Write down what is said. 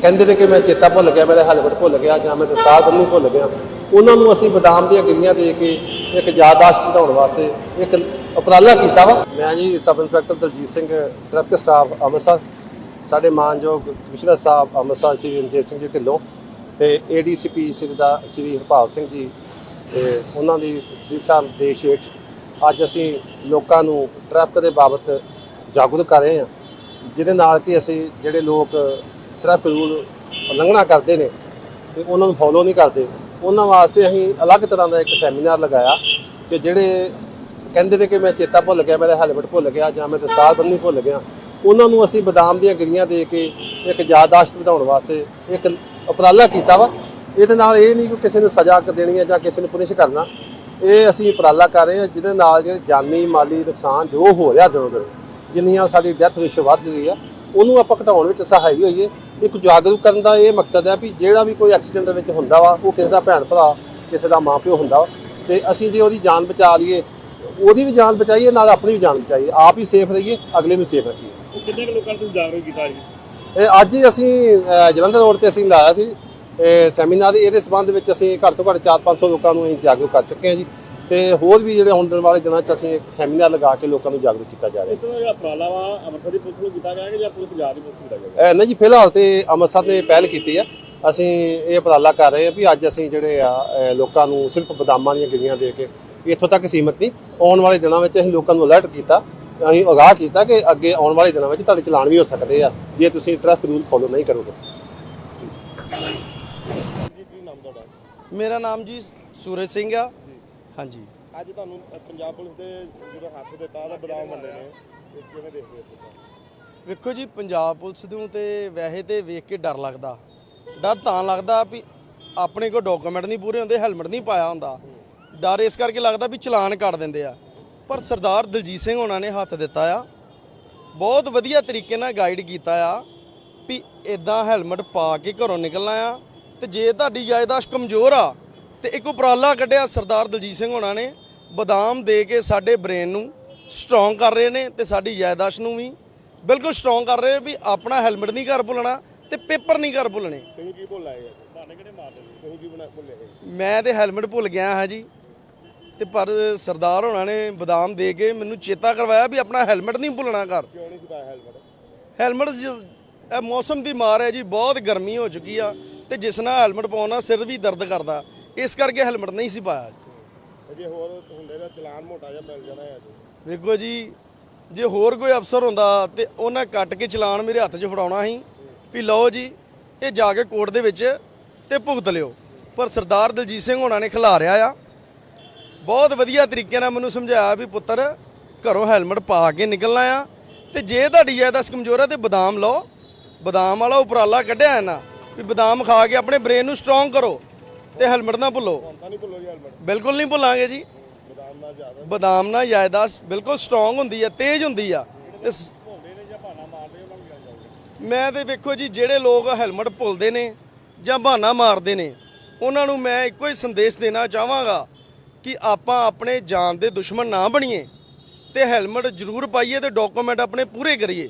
ਕਹਿੰਦੇ ਨੇ ਕਿ ਮੈਂ ਚੇਤਾ ਭੁੱਲ ਗਿਆ, ਮੇਰਾ ਹੈਲਮਟ ਭੁੱਲ ਗਿਆ ਜਾਂ ਮੈਂ ਦਸਤਾਰ ਬੰਨ੍ਹਣੀ ਭੁੱਲ ਗਿਆ। ਉਹਨਾਂ ਨੂੰ ਅਸੀਂ ਬਦਾਮ ਦੀਆਂ ਗਿਰੀਆਂ ਦੇ ਕੇ ਇੱਕ ਯਾਦਾਸ਼ਤ ਵਧਾਉਣ ਵਾਸਤੇ ਇੱਕ ਉਪਰਾਲਾ ਕੀਤਾ ਵਾ। ਮੈਂ ਜੀ sub inspector Daljit Singh traffic staff Amritsar, ਸਾਡੇ ਮਾਨਯੋਗ ਕਮਿਸ਼ਨਰ ਸਾਹਿਬ ਅੰਮ੍ਰਿਤਸਰ ਸ਼੍ਰੀ ਰਣਜੀਤ ਸਿੰਘ ਜੀ ਢਿੱਲੋਂ ਤੇ ਏਡੀਸੀਪੀ ਸ੍ਰੀ ਦਾ ਸ਼੍ਰੀ ਹਰਪਾਲ ਸਿੰਘ ਜੀ ਤੇ ਉਹਨਾਂ ਦੀ ਦਿਸ਼ਾ ਨਿਰਦੇਸ਼ ਹੇਠ ਅੱਜ ਅਸੀਂ ਲੋਕਾਂ ਨੂੰ ਟ੍ਰੈਫਿਕ ਦੇ ਬਾਬਤ ਜਾਗਰੂਕ ਕਰ ਰਹੇ ਹਾਂ। ਜਿਹਦੇ ਨਾਲ ਕਿ ਅਸੀਂ ਜਿਹੜੇ ਲੋਕ ਟ੍ਰੈਫਿਕ ਰੂਲ ਉਲੰਘਣਾ ਕਰਦੇ ਨੇ ਤੇ ਉਹਨਾਂ ਨੂੰ ਫੋਲੋ ਨਹੀਂ ਕਰਦੇ। ਉਹਨਾਂ ਵਾਸਤੇ ਅਸੀਂ ਅਲੱਗ ਤਰ੍ਹਾਂ ਦਾ ਇੱਕ ਸੈਮੀਨਾਰ ਲਗਾਇਆ ਕਿ ਜਿਹੜੇ ਕਹਿੰਦੇ ਨੇ ਕਿ ਮੈਂ ਚੇਤਾ ਭੁੱਲ ਗਿਆ, ਮੇਰਾ ਹੈਲਮਟ ਭੁੱਲ ਗਿਆ ਜਾਂ ਮੈਂ ਦਸਤਾਰ ਬੰਨੀ ਭੁੱਲ ਗਿਆ, ਉਹਨਾਂ ਨੂੰ ਅਸੀਂ ਬਦਾਮ ਦੀਆਂ ਗਿਰੀਆਂ ਦੇ ਕੇ ਇੱਕ ਯਾਦਾਸ਼ਤ ਵਧਾਉਣ ਵਾਸਤੇ ਇੱਕ ਉਪਰਾਲਾ ਕੀਤਾ ਵਾ। ਇਹਦੇ ਨਾਲ ਇਹ ਨਹੀਂ ਕਿ ਕਿਸੇ ਨੂੰ ਸਜ਼ਾ ਦੇਣੀ ਹੈ ਜਾਂ ਕਿਸੇ ਨੂੰ ਪੁਨਿਸ਼ ਕਰਨਾ। ਇਹ ਅਸੀਂ ਉਪਰਾਲਾ ਕਰ ਰਹੇ ਹਾਂ, ਜਿਹਦੇ ਨਾਲ ਜਿਹੜੇ ਜਾਨੀ, ਮਾਲੀ ਨੁਕਸਾਨ ਜੋ ਹੋ ਰਿਹਾ ਦਿਨੋਂ ਦਿਨ, ਜਿੰਨੀਆਂ ਸਾਡੀ ਡੈਥ ਰੇਸ਼ੋ ਵੱਧ ਰਹੀ ਆ, ਉਹਨੂੰ ਆਪਾਂ ਘਟਾਉਣ ਵਿੱਚ ਸਹਾਈ ਹੋਈਏ। ਇੱਕ ਜਾਗਰੂਕ ਕਰਨ ਦਾ ਇਹ ਮਕਸਦ ਹੈ ਵੀ ਜਿਹੜਾ ਵੀ ਕੋਈ ਐਕਸੀਡੈਂਟ ਦੇ ਵਿੱਚ ਹੁੰਦਾ ਵਾ ਉਹ ਕਿਸੇ ਦਾ ਭੈਣ ਭਰਾ ਕਿਸੇ ਦਾ ਮਾਪਿਓ ਹੁੰਦਾ। ਤੇ ਅਸੀਂ ਜੇ ਉਹਦੀ ਜਾਨ ਬਚਾ ਲਈਏ ਉਹਦੀ ਵੀ ਜਾਨ ਬਚਾਈਏ ਨਾਲ ਆਪਣੀ ਵੀ ਜਾਨ ਬਚਾਈਏ। ਆਪ ਹੀ ਸੇਫ ਰਹੀਏ ਅਗਲੇ ਨੂੰ ਸੇਫ ਰੱਖੀਏ। ਕਿੰਨੇ ਕੁ ਲੋਕਾਂ ਨੂੰ ਜਾਗਰੂਕ ਕੀਤਾ ਜੀ? ਇਹ ਅੱਜ ਹੀ ਅਸੀਂ ਜਲੰਧਰ ਰੋਡ ਤੇ ਅਸੀਂ ਲਾਇਆ ਸੀ। ਇਹ ਸੈਮੀਨਾਰ ਇਹਦੇ ਸੰਬੰਧ ਵਿੱਚ ਅਸੀਂ ਘੱਟ ਤੋਂ ਘੱਟ 4-500 ਲੋਕਾਂ ਨੂੰ ਅਸੀਂ ਜਾਗਰੂਕ ਕਰ ਚੁੱਕੇ ਹਾਂ ਜੀ। ਤੇ ਹੋਰ ਵੀ ਜਿਹੜੇ ਆਉਣ ਵਾਲੇ ਦਿਨਾਂ 'ਚ ਅਸੀਂ ਇੱਕ ਸੈਮੀਨਾਰ ਲਗਾ ਕੇ ਲੋਕਾਂ ਨੂੰ ਜਾਗਰੂਕ ਕੀਤਾ ਜਾ ਰਿਹਾ ਇਸ ਤਰ੍ਹਾਂ ਜਿਹੜਾ ਉਪਰਾਲਾ ਵਾ ਅੰਮ੍ਰਿਤਸਰ ਦੀ ਪੁਲਿਸ ਨੂੰ ਕੀਤਾ ਕਿ ਜਾਂ ਪੁਲਿਸ ਪੰਜਾਬ ਦੀ ਪੁਲਿਸ ਨੂੰ ਕੀਤਾ ਗਿਆ? ਹੈ ਨਹੀਂ ਜੀ ਫਿਲਹਾਲ ਤੇ ਅੰਮ੍ਰਿਤਸਰ ਨੇ ਪਹਿਲ ਕੀਤੀ ਆ। ਅਸੀਂ ਇਹ ਉਪਰਾਲਾ ਕਰ ਰਹੇ ਹਾਂ ਵੀ ਅੱਜ ਅਸੀਂ ਜਿਹੜੇ ਆ ਲੋਕਾਂ ਨੂੰ ਸਿਰਫ ਬਦਾਮਾਂ ਦੀਆਂ ਗਿਰੀਆਂ ਦੇ ਕੇ ਇੱਥੋਂ ਤੱਕ ਸੀਮਤ ਨਹੀਂ ਆਉਣ ਵਾਲੇ ਦਿਨਾਂ ਵਿੱਚ ਅਸੀਂ ਲੋਕਾਂ ਨੂੰ ਅਲਰਟ ਕੀਤਾ ਅਸੀਂ ਅਗਾਹ ਕੀਤਾ ਕਿ ਅੱਗੇ ਆਉਣ ਵਾਲੇ ਦਿਨਾਂ ਵਿੱਚ ਤੁਹਾਡੇ ਚਲਾਨ ਵੀ ਹੋ ਸਕਦੇ ਆ। ਜੇ ਤੁਸੀਂ ਟ੍ਰੈਫਿਕ ਰੂਲ ਫੋਲੋ ਨਹੀਂ ਕਰੋਗੇ। ਮੇਰਾ ਨਾਮ ਜੀ ਸੂਰਜ ਸਿੰਘ ਆ। ਹਾਂਜੀ। ਅੱਜ ਤੁਹਾਨੂੰ ਪੰਜਾਬ ਪੁਲਿਸ ਦੇ ਜਿਹੜਾ ਹੱਥ ਦਿੱਤਾ ਦਾ ਬਦਾਮ ਵੰਡੇ ਨੇ ਇਹ ਕਿਵੇਂ ਦੇਖਦੇ ਹੋ ਤੁਸੀਂ? ਵੇਖੋ ਜੀ ਪੰਜਾਬ ਪੁਲਿਸ ਨੂੰ ਤੇ ਵੈਸੇ ਤੇ ਵੇਖ ਕੇ ਡਰ ਲੱਗਦਾ। ਡਰ ਤਾਂ ਲੱਗਦਾ ਵੀ ਆਪਣੇ ਕੋਲ ਡਾਕੂਮੈਂਟ ਨਹੀਂ ਪੂਰੇ ਹੁੰਦੇ ਹੈਲਮਟ ਨਹੀਂ ਪਾਇਆ ਹੁੰਦਾ। ਡਰ ਇਸ ਕਰਕੇ ਲੱਗਦਾ ਵੀ ਚਲਾਨ ਕੱਟ ਦਿੰਦੇ ਆ। ਪਰ ਸਰਦਾਰ ਦਲਜੀਤ ਸਿੰਘ ਉਹਨਾਂ ਨੇ ਹੱਥ ਦਿੱਤਾ ਆ। ਬਹੁਤ ਵਧੀਆ ਤਰੀਕੇ ਨਾਲ ਗਾਈਡ ਕੀਤਾ ਆ ਵੀ ਇਦਾਂ ਹੈਲਮਟ ਪਾ ਕੇ ਘਰੋਂ ਨਿਕਲਣਾ ਆ। ਤੇ ਜੇ ਤੁਹਾਡੀ ਜਾਇਦਾਦ ਕਮਜ਼ੋਰ ਆ ਤੇ ਇੱਕ ਉਪਰਾਲਾ ਕੱਢਿਆ ਸਰਦਾਰ ਦਲਜੀਤ ਸਿੰਘ ਉਹਨਾਂ ਨੇ। ਬਦਾਮ ਦੇ ਕੇ ਸਾਡੇ ਬ੍ਰੇਨ ਨੂੰ ਸਟਰੋਂਗ ਕਰ ਰਹੇ ਨੇ ਤੇ ਸਾਡੀ ਜਾਇਦਾਦ ਨੂੰ ਵੀ। ਬਿਲਕੁਲ ਸਟਰੋਂਗ ਕਰ ਰਹੇ ਵੀ ਆਪਣਾ ਹੈਲਮਟ ਨਹੀਂ ਘਰ ਭੁੱਲਣਾ ਤੇ ਪੇਪਰ ਨਹੀਂ ਘਰ ਭੁੱਲਣੇ। ਤੁਸੀਂ ਕੀ ਭੁੱਲ ਆਏ ਤੁਹਾਡੇ ਕਿਹੜੇ ਮਾਰਦੇ ਤੁਸੀਂ ਕੀ ਬਣਾ ਭੁੱਲੇ? ਮੈਂ ਤੇ ਹੈਲਮਟ ਭੁੱਲ ਗਿਆ ਹਾਂ ਜੀ। ਤੇ ਪਰ ਸਰਦਾਰ ਹੋਣਾ ਨੇ ਬਦਾਮ ਦੇ ਕੇ ਮੈਨੂੰ ਚੇਤਾ ਕਰਵਾਇਆ ਵੀ ਆਪਣਾ ਹੈਲਮਟ ਨਹੀਂ ਭੁੱਲਣਾ ਘਰ। ਕਿਉਂ ਨਹੀਂ ਸਿਪਾਇਆ ਹੈਲਮਟ ਹੈਲਮਟ ਇਹ ਮੌਸਮ ਦੀ ਮਾਰ ਹੈ ਜੀ ਬਹੁਤ ਗਰਮੀ ਹੋ ਚੁੱਕੀ ਆ ਤੇ ਜਿਸ ਨਾਲ ਹੈਲਮਟ ਪਾਉਣਾ ਸਿਰ ਵੀ ਦਰਦ ਕਰਦਾ। ਇਸ ਕਰਕੇ ਹੈਲਮਟ ਨਹੀਂ ਸੀ ਪਾਇਆ। ਜੇ ਹੋਰ ਹੁੰਦੇ ਤਾਂ ਚਲਾਨ ਮੋਟਾ ਜਿਹਾ ਮਿਲ ਜਾਣਾ ਹੈ ਵੇਖੋ ਜੀ ਜੇ ਹੋਰ ਕੋਈ ਅਫਸਰ ਹੁੰਦਾ ਤੇ ਉਹਨਾਂ ਕੱਟ ਕੇ ਚਲਾਨ ਮੇਰੇ ਹੱਥ 'ਚ ਫੜਾਉਣਾ ਸੀ ਵੀ ਲਓ ਜੀ ਇਹ ਜਾ ਕੇ ਕੋਰਟ ਦੇ ਵਿੱਚ ਤੇ ਭੁਗਤ ਲਿਓ। ਪਰ ਸਰਦਾਰ ਦਲਜੀਤ ਸਿੰਘ ਹੋਣਾ ਨੇ ਖਿਲਾਰਿਆ ਆ। ਬਹੁਤ ਵਧੀਆ ਤਰੀਕੇ ਨਾਲ ਮੈਨੂੰ ਸਮਝਾਇਆ ਵੀ ਪੁੱਤਰ ਘਰੋਂ ਹੈਲਮਟ ਪਾ ਕੇ ਨਿਕਲਣਾ ਆ ਤੇ ਜੇ ਤੁਹਾਡੀ ਜਾਇਦਾਦ ਕਮਜ਼ੋਰ ਹੈ ਤੇ ਬਦਾਮ ਲਓ। ਬਦਾਮ ਵਾਲਾ ਉਪਰਾਲਾ ਕੱਢਿਆ ਹੈ ਨਾ ਵੀ ਬਦਾਮ ਖਾ ਕੇ ਆਪਣੇ ਬ੍ਰੇਨ ਨੂੰ ਸਟਰੋਂਗ ਕਰੋ। ਤੇ ਹੈਲਮਟ ਨਾ ਭੁੱਲੋ। ਬਿਲਕੁਲ ਨਹੀਂ ਭੁੱਲਾਂਗੇ ਜੀ। ਬਦਾਮ ਨਾਲ ਜਾਇਦਾਦ ਬਿਲਕੁਲ ਸਟਰੋਂਗ ਹੁੰਦੀ ਆ, ਤੇਜ਼ ਹੁੰਦੀ ਆ। ਤੇ ਮੈਂ ਤੇ ਵੇਖੋ ਜੀ, ਜਿਹੜੇ ਲੋਕ ਹੈਲਮਟ ਭੁੱਲਦੇ ਨੇ ਜਾਂ ਬਹਾਨਾ ਮਾਰਦੇ ਨੇ, ਉਹਨਾਂ ਨੂੰ ਮੈਂ ਇੱਕੋ ਹੀ ਸੰਦੇਸ਼ ਦੇਣਾ ਚਾਹਾਂਗਾ ਕਿ ਆਪਾਂ ਆਪਣੇ ਜਾਨ ਦੇ ਦੁਸ਼ਮਣ ਨਾ ਬਣੀਏ ਤੇ ਹੈਲਮਟ ਜ਼ਰੂਰ ਪਾਈਏ ਤੇ ਡਾਕੂਮੈਂਟ ਆਪਣੇ ਪੂਰੇ ਕਰੀਏ।